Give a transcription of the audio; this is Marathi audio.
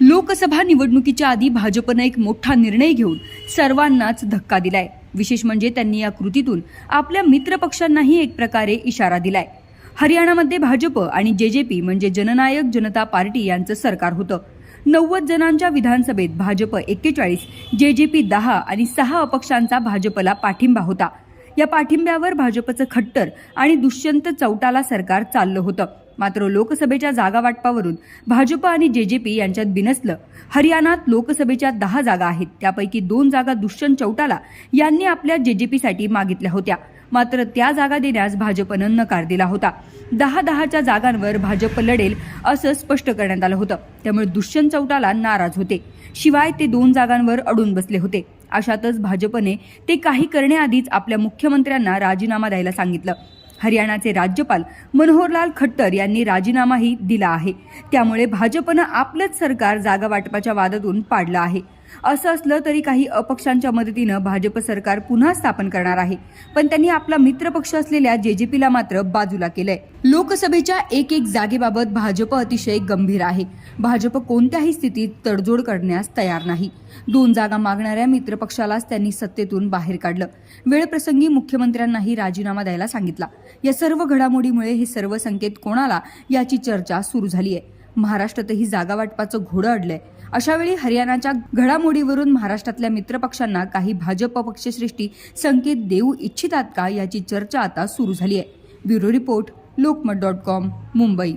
लोकसभा निवडणुकीच्या आधी भाजपनं एक मोठा निर्णय घेऊन सर्वांनाच धक्का दिलाय. विशेष म्हणजे त्यांनी या कृतीतून आपल्या मित्रपक्षांनाही एक प्रकारे इशारा दिलाय. हरियाणामध्ये भाजप आणि जे जे पी म्हणजे जननायक जनता पार्टी यांचं सरकार होतं. नव्वद जणांच्या विधानसभेत भाजप एक्केचाळीस जे जे पी दहा आणि सहा अपक्षांचा भाजपला पाठिंबा होता. या पाठिंब्यावर भाजपचं खट्टर आणि दुष्यंत चौटाला सरकार चाललं होतं. मात्र लोकसभेच्या जागा वाटपावरून भाजप आणि जे जे पी यांच्यात बिनसलं. हरियाणात लोकसभेच्या दहा जागा आहेत. त्यापैकी दोन जागा दुष्यंत चौटाला यांनी आपल्या जे जे पीसाठी मागितल्या होत्या. मात्र त्या जागा देण्यास भाजपनं नकार दिला होता. दहा दहाच्या जागांवर भाजप लढेल असं स्पष्ट करण्यात आलं होतं. त्यामुळे दुष्यंत चौटाला नाराज होते. शिवाय ते दोन जागांवर अडून बसले होते. अशातच भाजपने ते काही करण्याआधीच आपल्या मुख्यमंत्र्यांना राजीनामा द्यायला सांगितलं. हरियाणाचे राज्यपाल मनोहरलाल खट्टर यांनी राजीनामाही दिला आहे. त्यामुळे भाजपनं आपलंच सरकार जागा वाटपाच्या वादातून पाडलं आहे. असं असलं तरी काही अपक्षांच्या मदतीनं भाजप सरकार पुन्हा स्थापन करणार आहे. पण त्यांनी आपला मित्रपक्ष असलेल्या जेजेपीला मात्र बाजूला केलंय. लोकसभेच्या एक एक जागेबाबत भाजप अतिशय गंभीर आहे. भाजप कोणत्याही स्थितीत तडजोड करण्यास तयार नाही. दोन जागा मागणाऱ्या मित्रपक्षालाच त्यांनी सत्तेतून बाहेर काढलं. वेळप्रसंगी मुख्यमंत्र्यांनाही राजीनामा द्यायला सांगितला. या सर्व घडामोडीमुळे हे सर्व संकेत कोणाला याची चर्चा सुरू झाली आहे महाराष्ट्रातही जागा वाटपाचं घोडं अडलंय. अशावेळी हरियाणाच्या घडामोडीवरून महाराष्ट्रातल्या मित्रपक्षांना काही भाजप पक्षश्रेष्ठी संकेत देऊ इच्छितात का याची चर्चा आता सुरू झाली आहे. Bureau report Lokmat dot com Mumbai.